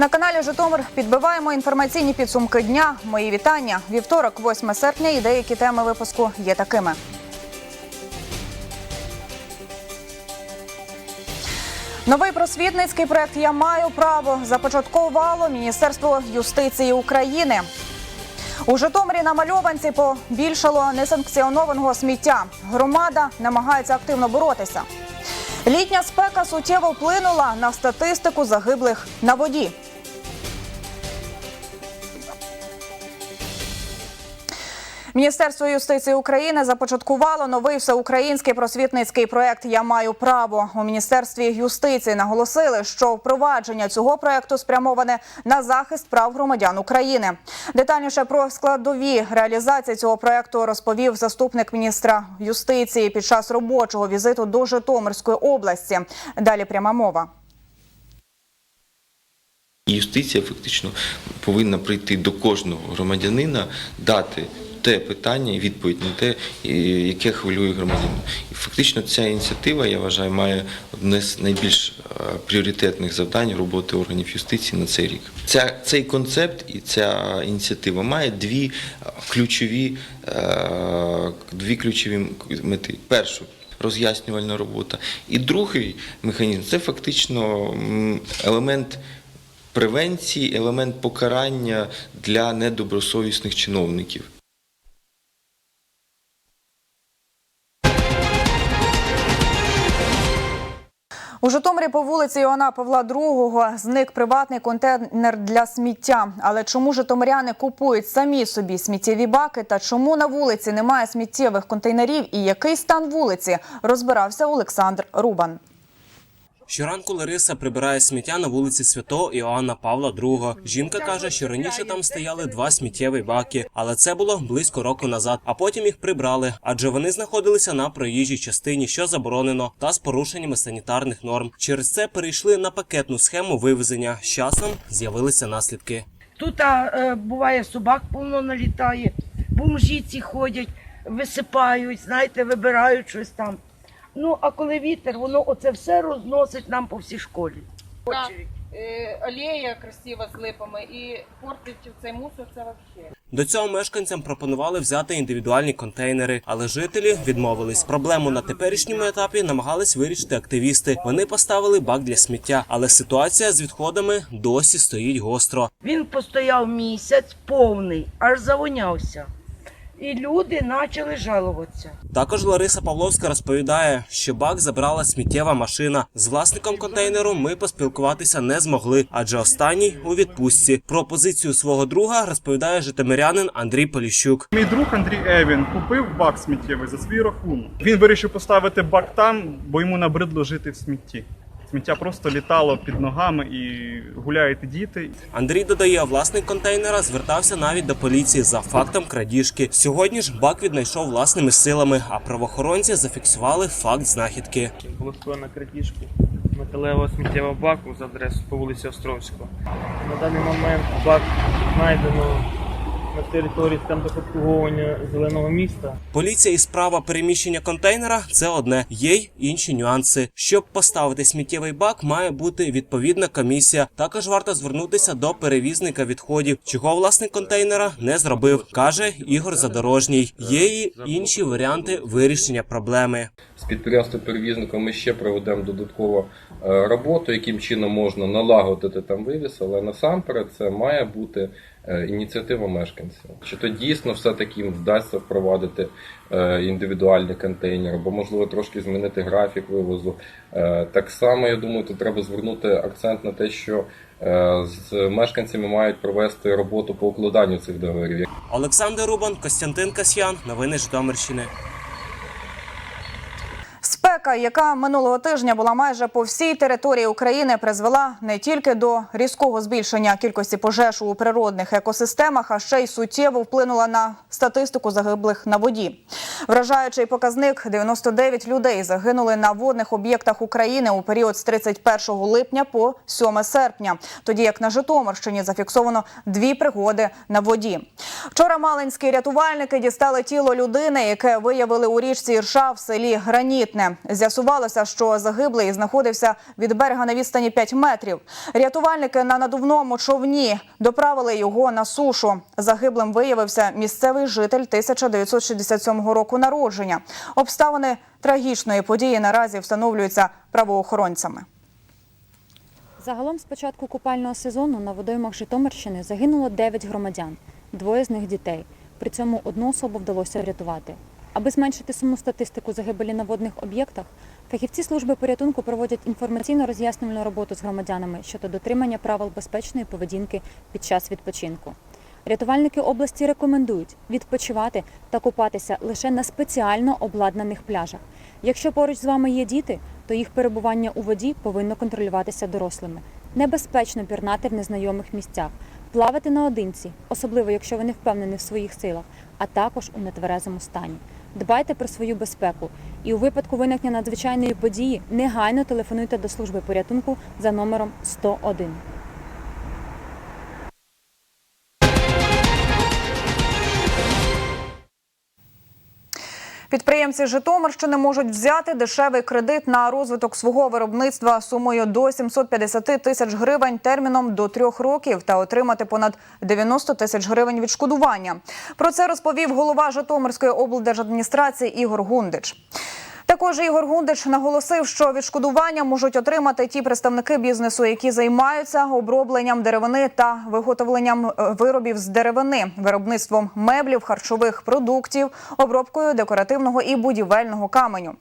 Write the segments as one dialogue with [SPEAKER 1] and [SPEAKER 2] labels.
[SPEAKER 1] На каналі Житомир підбиваємо інформаційні підсумки дня. Мої вітання. Вівторок, 8 серпня, і деякі теми випуску є такими. Новий просвітницький проект Я маю право започаткувало Міністерство юстиції України. У Житомирі на мальованці побільшало несанкціонованого сміття. Громада намагається активно боротися. Літня спека суттєво вплинула на статистику загиблих на воді. Міністерство юстиції України започаткувало новий всеукраїнський просвітницький проект Я маю право у міністерстві юстиції. Наголосили, що впровадження цього проекту спрямоване на захист прав громадян України. Детальніше про складові реалізації цього проекту розповів заступник міністра юстиції під час робочого візиту до Житомирської області. Далі пряма мова.
[SPEAKER 2] Юстиція фактично повинна прийти до кожного громадянина, дати те питання і відповідь на те, яке хвилює громадянина. І фактично ця ініціатива, я вважаю, має одне з найбільш е, пріоритетних завдань роботи органів юстиції на цей рік. Ця, цей концепт і ця ініціатива має дві е, ключові, е, дві ключові мети. Першу роз'яснювальна робота. І другий механізм це фактично елемент превенції, елемент покарання для недобросовісних чиновників.
[SPEAKER 1] Житомирі по вулиці Іоанна Павла II зник приватний контейнер для сміття. Але чому житомиряни купують самі собі сміттєві баки та чому на вулиці немає сміттєвих контейнерів і який стан вулиці, розбирався Олександр Рубан.
[SPEAKER 3] Щоранку Лариса прибирає сміття на вулиці Святого Іоанна Павла II. Жінка каже, що раніше там стояли два сміттєві баки, але це було близько року назад. А потім їх прибрали, адже вони знаходилися на проїжджій частині, що заборонено, та з порушеннями санітарних норм. Через це перейшли на пакетну схему вивезення. З часом з'явилися наслідки.
[SPEAKER 4] Тут а, е, буває собак повно налітає, бомжі ці ходять, висипають, знаєте, вибирають щось там. Ну, а коли вітер, воно оце все розносить нам по всій школі.
[SPEAKER 5] Так, е, алея красива з липами і портить цей мусор це взагалі.
[SPEAKER 3] До цього мешканцям пропонували взяти індивідуальні контейнери, але жителі відмовились. Проблему на теперішньому етапі намагались вирішити активісти. Вони поставили бак для сміття, але ситуація з відходами досі стоїть гостро.
[SPEAKER 4] Він постояв місяць повний, аж завонявся. І люди почали жалуватися.
[SPEAKER 3] Також Лариса Павловська розповідає, що бак забрала сміттєва машина. З власником контейнеру ми поспілкуватися не змогли, адже останній у відпустці. Про позицію свого друга розповідає житомирянин Андрій Поліщук.
[SPEAKER 6] Мій друг Андрій Евін купив бак сміттєвий за свій рахунок. Він вирішив поставити бак там, бо йому набридло жити в смітті. Сміття просто літало під ногами і гуляють діти.
[SPEAKER 3] Андрій додає, власник контейнера звертався навіть до поліції за фактом крадіжки. Сьогодні ж бак віднайшов власними силами, а правоохоронці зафіксували факт знахідки.
[SPEAKER 7] було скоєно крадіжку металевого сміттєвого баку з адресою по вулиці Островського. На даний момент бак знайдено на території обслуговування зеленого міста.
[SPEAKER 3] Поліція і справа переміщення контейнера це одне. Є й інші нюанси. Щоб поставити сміттєвий бак, має бути відповідна комісія. Також варто звернутися до перевізника відходів, чого власник контейнера не зробив, каже Ігор Задорожній. Є й інші варіанти вирішення проблеми.
[SPEAKER 8] з підприємством перевізником ми ще проведемо додатково е, роботу, яким чином можна налагодити там вивіз, але насамперед це має бути ініціатива мешканців. Чи то дійсно все-таки їм вдасться впровадити е, індивідуальний контейнер, або можливо трошки змінити графік вивозу. Е, Так само, я думаю, тут треба звернути акцент на те, що е, з мешканцями мають провести роботу по укладанню цих договорів.
[SPEAKER 3] Олександр Рубан, Костянтин Касьян, новини Житомирщини.
[SPEAKER 1] Спека, яка минулого тижня була майже по всій території України, призвела не тільки до різкого збільшення кількості пожеж у природних екосистемах, а ще й суттєво вплинула на статистику загиблих на воді. Вражаючий показник 99 людей загинули на водних об'єктах України у період з 31 липня по 7 серпня, тоді як на Житомирщині зафіксовано дві пригоди на воді. Вчора малинські рятувальники дістали тіло людини, яке виявили у річці Ірша в селі Гранітне. З'ясувалося, що загиблий знаходився від берега на відстані 5 метрів. Рятувальники на надувному човні доправили його на сушу. Загиблим виявився місцевий житель 1967 року народження. Обставини трагічної події наразі встановлюються правоохоронцями.
[SPEAKER 9] Загалом з початку купального сезону на водоймах Житомирщини загинуло 9 громадян, двоє з них дітей. При цьому одну особу вдалося врятувати. Аби зменшити сумну статистику загибелі на водних об'єктах, фахівці служби порятунку проводять інформаційно-роз'яснювальну роботу з громадянами щодо дотримання правил безпечної поведінки під час відпочинку. Рятувальники області рекомендують відпочивати та купатися лише на спеціально обладнаних пляжах. Якщо поруч з вами є діти, то їх перебування у воді повинно контролюватися дорослими. Небезпечно пірнати в незнайомих місцях, плавати наодинці, особливо якщо ви не впевнені в своїх силах, а також у нетверезому стані. Дбайте про свою безпеку і у випадку виникнення надзвичайної події негайно телефонуйте до служби порятунку за номером 101.
[SPEAKER 1] Підприємці Житомирщини можуть взяти дешевий кредит на розвиток свого виробництва сумою до 750 тисяч гривень терміном до трьох років та отримати понад 90 тисяч гривень відшкодування. Про це розповів голова Житомирської облдержадміністрації Ігор Гундич. Також Ігор Гундич наголосив, що відшкодування можуть отримати ті представники бізнесу, які займаються обробленням деревини та виготовленням е, виробів з деревини, виробництвом меблів, харчових продуктів, обробкою декоративного і будівельного каменю.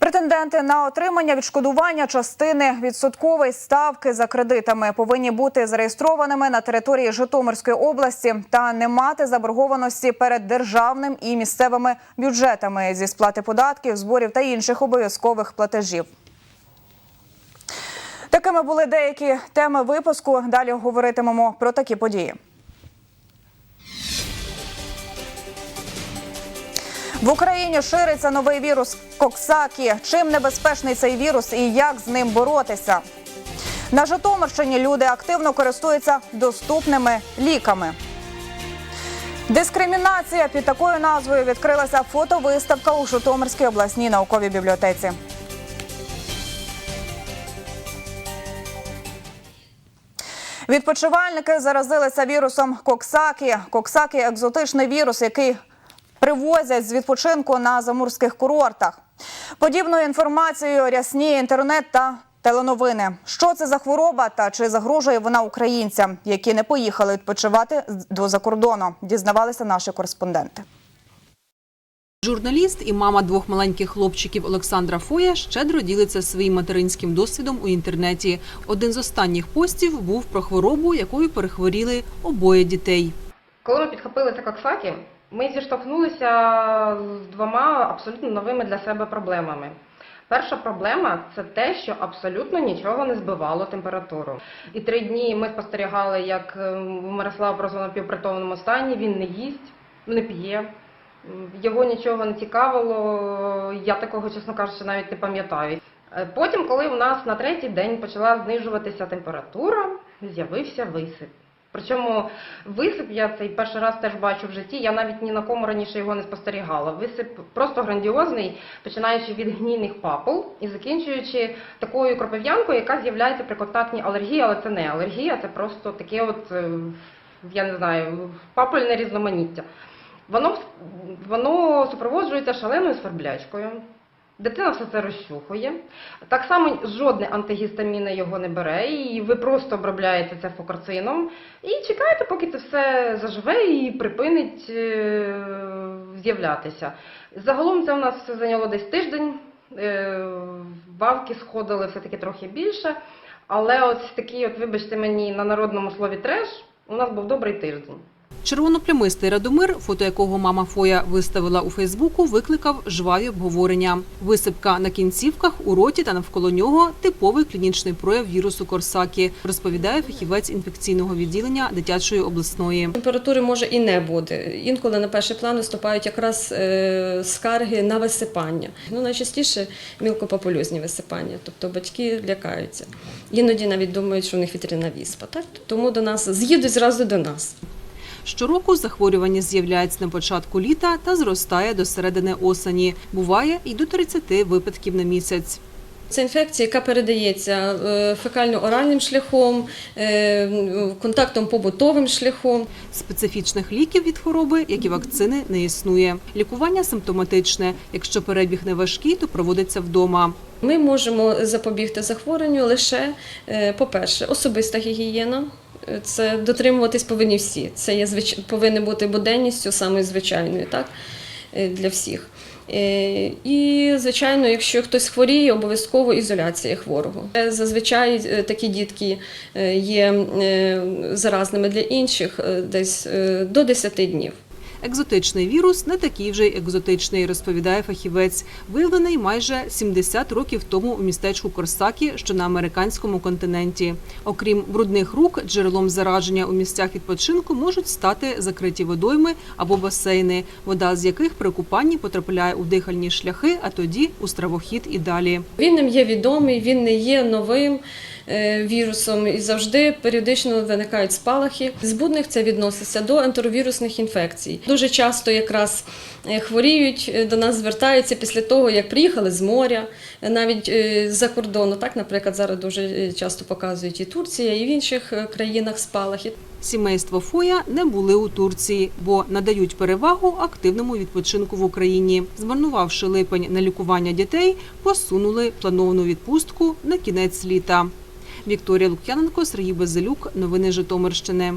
[SPEAKER 1] Претенденти на отримання відшкодування частини відсоткової ставки за кредитами повинні бути зареєстрованими на території Житомирської області та не мати заборгованості перед державним і місцевими бюджетами зі сплати податків, зборів та інших обов'язкових платежів. Такими були деякі теми випуску. Далі говоритимемо про такі події. В Україні шириться новий вірус Коксакі. Чим небезпечний цей вірус і як з ним боротися? На Житомирщині люди активно користуються доступними ліками. Дискримінація під такою назвою відкрилася фотовиставка у Житомирській обласній науковій бібліотеці. Відпочивальники заразилися вірусом Коксакі. Коксакі екзотичний вірус, який привозять з відпочинку на заморських курортах. Подібною інформацією рясніє інтернет та теленовини. Що це за хвороба та чи загрожує вона українцям, які не поїхали відпочивати до закордону? Дізнавалися наші кореспонденти.
[SPEAKER 10] Журналіст і мама двох маленьких хлопчиків Олександра Фоя щедро ділиться своїм материнським досвідом у інтернеті. Один з останніх постів був про хворобу, якою перехворіли обоє дітей.
[SPEAKER 11] Коли ми підхопилися Коксакі, ми зіштовхнулися з двома абсолютно новими для себе проблемами. Перша проблема це те, що абсолютно нічого не збивало температуру. І три дні ми спостерігали, як е, Мирослав просто в напівпритомному стані, він не їсть, не п'є. Його нічого не цікавило, я такого, чесно кажучи, навіть не пам'ятаю. Е, Потім, коли у нас на третій день почала знижуватися температура, з'явився висип. Причому висип я цей перший раз теж бачу в житті. Я навіть ні на кому раніше його не спостерігала. Висип просто грандіозний, починаючи від гнійних папул і закінчуючи такою кропив'янкою, яка з'являється при контактній алергії, але це не алергія, це просто таке, от е, я не знаю, папульне різноманіття. Воно, воно супроводжується шаленою сверблячкою. Дитина все це розчухує. Так само жодне антигістаміни його не бере, і ви просто обробляєте це фокарцином і чекаєте, поки це все заживе і припинить е, з'являтися. Загалом це у нас все зайняло десь тиждень. Е, Бавки сходили все-таки трохи більше. Але ось такий, от, вибачте мені, на народному слові треш, у нас був добрий тиждень.
[SPEAKER 10] Червоноплямистий Радомир, фото якого мама Фоя виставила у Фейсбуку, викликав жваві обговорення. Висипка на кінцівках, у роті та навколо нього типовий клінічний прояв вірусу Корсакі, розповідає фахівець інфекційного відділення дитячої обласної.
[SPEAKER 12] Температури може і не буде. Інколи на перший план виступають якраз е, скарги на висипання. Ну, найчастіше мілкопапульозні висипання, тобто батьки лякаються. Іноді навіть думають, що у них вітряна віспа. Так? Тому до нас з'їдуть зразу до нас.
[SPEAKER 10] Щороку захворювання з'являється на початку літа та зростає до середини осені. Буває і до 30 випадків на місяць.
[SPEAKER 12] Це інфекція, яка передається е, фекально-оральним шляхом, е, контактом побутовим шляхом.
[SPEAKER 10] Специфічних ліків від хвороби, як і вакцини, не існує. Лікування симптоматичне. Якщо перебіг не важкий, то проводиться вдома.
[SPEAKER 12] Ми можемо запобігти захворюванню лише, е, по-перше, особиста гігієна. Це дотримуватись повинні всі. Це є звич... повинно бути буденністю самою звичайною, так е, для всіх. Е, І, звичайно, якщо хтось хворіє, обов'язково ізоляція хворого. Е, Зазвичай такі дітки є заразними для інших десь до 10 днів.
[SPEAKER 10] Екзотичний вірус не такий вже й екзотичний, розповідає фахівець. Виявлений майже 70 років тому у містечку Корсакі, що на американському континенті. Окрім брудних рук, джерелом зараження у місцях відпочинку можуть стати закриті водойми або басейни, вода з яких при купанні потрапляє у дихальні шляхи, а тоді у стравохід і далі.
[SPEAKER 12] Він не є відомий, він не є новим вірусом і завжди періодично виникають спалахи. З будних це відноситься до ентеровірусних інфекцій. Дуже часто якраз е, хворіють, е, до нас звертаються після того, як приїхали з моря, е, навіть е, з-за кордону. Так, наприклад, зараз дуже е, часто показують і Турція, і в інших е, країнах спалахи.
[SPEAKER 10] Сімейство Фоя не були у Турції, бо надають перевагу активному відпочинку в Україні. Змарнувавши липень на лікування дітей, посунули плановану відпустку на кінець літа. Вікторія Лук'яненко, Сергій Базилюк. Новини Житомирщини.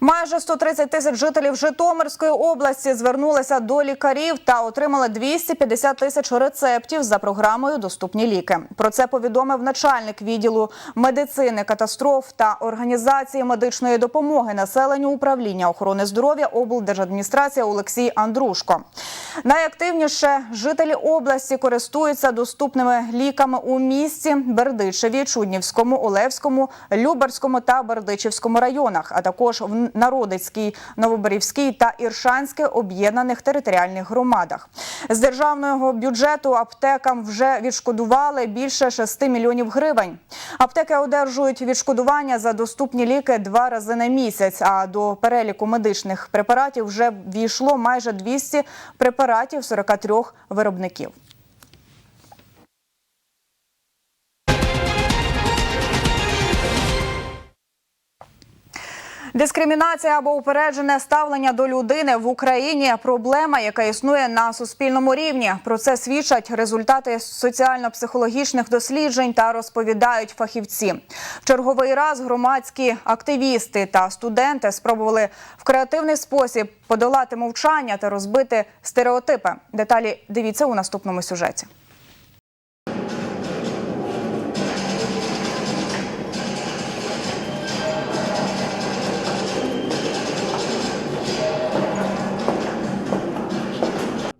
[SPEAKER 1] Майже 130 тисяч жителів Житомирської області звернулися до лікарів та отримали 250 тисяч рецептів за програмою Доступні ліки. Про це повідомив начальник відділу медицини, катастроф та організації медичної допомоги населенню управління охорони здоров'я облдержадміністрація Олексій Андрушко. Найактивніше жителі області користуються доступними ліками у місті Бердичеві, Чуднівському, Олевському, Люберському та Бердичівському районах, а також в Народицькій, Новоборівській та Іршанській об'єднаних територіальних громадах. З державного бюджету аптекам вже відшкодували більше 6 мільйонів гривень. Аптеки одержують відшкодування за доступні ліки два рази на місяць. А до переліку медичних препаратів вже війшло майже 200 препаратів 43 виробників. Дискримінація або упереджене ставлення до людини в Україні проблема, яка існує на суспільному рівні. Про це свідчать результати соціально-психологічних досліджень та розповідають фахівці. В черговий раз громадські активісти та студенти спробували в креативний спосіб подолати мовчання та розбити стереотипи. Деталі дивіться у наступному сюжеті.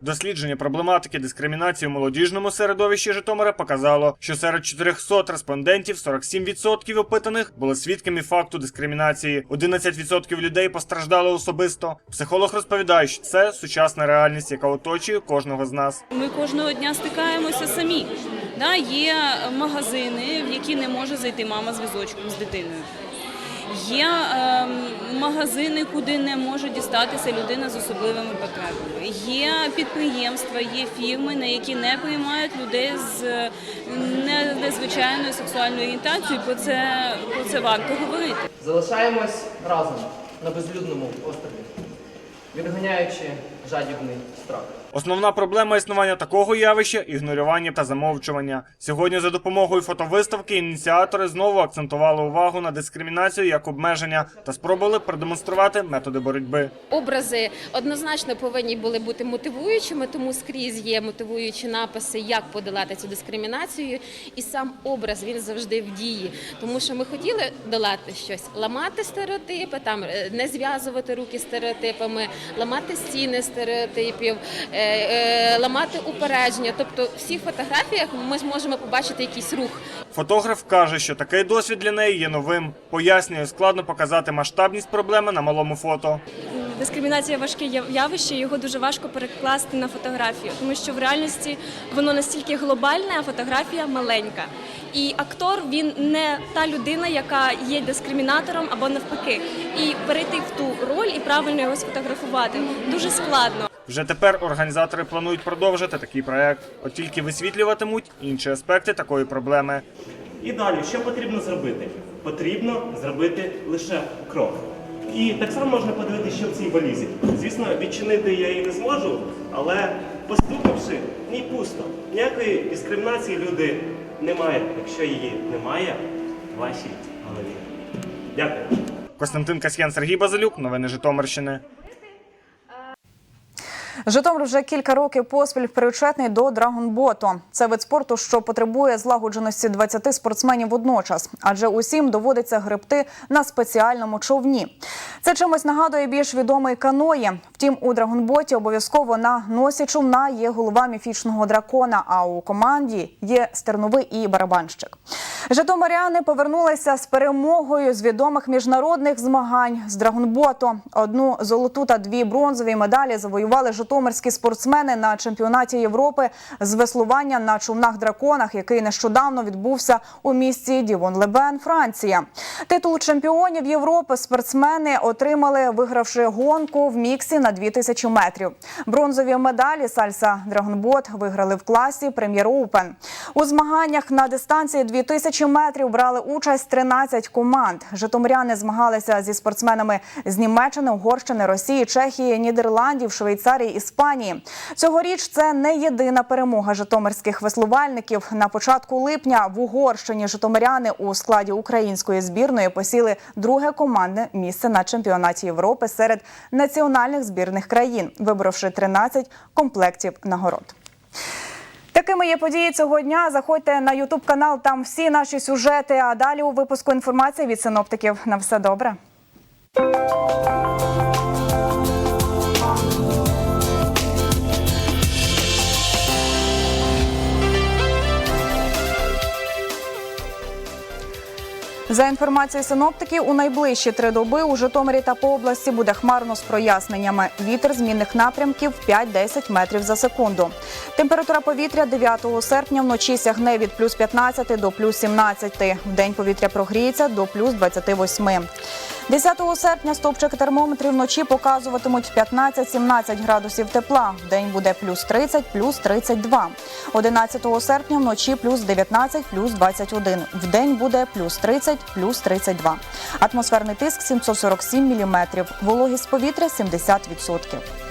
[SPEAKER 7] Дослідження проблематики дискримінації у молодіжному середовищі Житомира показало, що серед 400 респондентів 47% опитаних були свідками факту дискримінації. 11% людей постраждали особисто. Психолог розповідає, що це сучасна реальність, яка оточує кожного з нас.
[SPEAKER 13] Ми кожного дня стикаємося самі. Да, є магазини, в які не може зайти мама з візочком з дитиною. Є е, магазини, куди не може дістатися людина з особливими потребами. Є підприємства, є фірми, на які не приймають людей з е, незвичайною сексуальною орієнтацією. Про це про це варто говорити.
[SPEAKER 14] Залишаємось разом на безлюдному острові, відганяючи жадібний страх.
[SPEAKER 7] Основна проблема існування такого явища ігнорування та замовчування. Сьогодні за допомогою фотовиставки ініціатори знову акцентували увагу на дискримінацію як обмеження та спробували продемонструвати методи боротьби.
[SPEAKER 15] Образи однозначно повинні були бути мотивуючими, тому скрізь є мотивуючі написи, як подолати цю дискримінацію. І сам образ він завжди в дії, тому що ми хотіли долати щось, ламати стереотипи, там е, не зв'язувати руки стереотипами, ламати стіни стереотипів, е, ламати упередження. Тобто, в всіх фотографіях ми зможемо побачити якийсь рух.
[SPEAKER 7] Фотограф каже, що такий досвід для неї є новим. Пояснює, складно показати масштабність проблеми на малому фото.
[SPEAKER 16] дискримінація важке явище, його дуже важко перекласти на фотографію, тому що в реальності воно настільки глобальне, а фотографія маленька. І актор він не та людина, яка є дискримінатором або навпаки. І перейти в ту роль і правильно його сфотографувати дуже складно.
[SPEAKER 7] Вже тепер організатори планують продовжити такий проект, от тільки висвітлюватимуть інші аспекти такої проблеми.
[SPEAKER 17] І далі, що потрібно зробити? Потрібно зробити лише крок. І так само можна подивитися, що в цій валізі. Звісно, відчинити я її не зможу, але постукавши, в ній пусто. Ніякої дискримінації люди немає, якщо її немає в вашій голові. Дякую.
[SPEAKER 7] Костянтин Касьян, Сергій Базилюк, новини Житомирщини.
[SPEAKER 1] Житомир вже кілька років поспіль причетний до драгонботу. Це вид спорту, що потребує злагодженості 20 спортсменів водночас, адже усім доводиться гребти на спеціальному човні. Це чимось нагадує більш відомий каної. Втім, у драгонботі обов'язково на носі човна є голова міфічного дракона. А у команді є стерновий і барабанщик. Житомиряни повернулися з перемогою з відомих міжнародних змагань з драгонботу. Одну золоту та дві бронзові медалі завоювали житомирські спортсмени на чемпіонаті Європи з веслування на човнах-драконах, який нещодавно відбувся у місті Дівон-Лебен, Франція. Титул чемпіонів Європи спортсмени отримали, вигравши гонку в міксі на 2000 метрів. Бронзові медалі Сальса Драгонбот виграли в класі Прем'єр Оупен. У змаганнях на дистанції 2000 метрів брали участь 13 команд. Житомиряни змагалися зі спортсменами з Німеччини, Угорщини, Росії, Чехії, Нідерландів, Швейцарії, Іспанії. Цьогоріч це не єдина перемога житомирських веслувальників. На початку липня в Угорщині житомиряни у складі української збірної посіли друге командне місце на чемпіонаті Європи серед національних збірних країн, виборовши 13 комплектів нагород. Такими є події цього дня. Заходьте на Ютуб канал. Там всі наші сюжети. А далі у випуску інформація від синоптиків. На все добре. За інформацією синоптиків, у найближчі три доби у Житомирі та по області буде хмарно з проясненнями. Вітер змінних напрямків 5-10 метрів за секунду. Температура повітря 9 серпня вночі сягне від плюс 15 до плюс 17. В день повітря прогріється до плюс 28. 10 серпня стовпчики термометрів вночі показуватимуть 15-17 градусів тепла. В день буде плюс 30, плюс 32. 11 серпня вночі плюс 19, плюс 21. В день буде плюс 30, плюс 32. Атмосферний тиск 747 міліметрів. Вологість повітря 70%.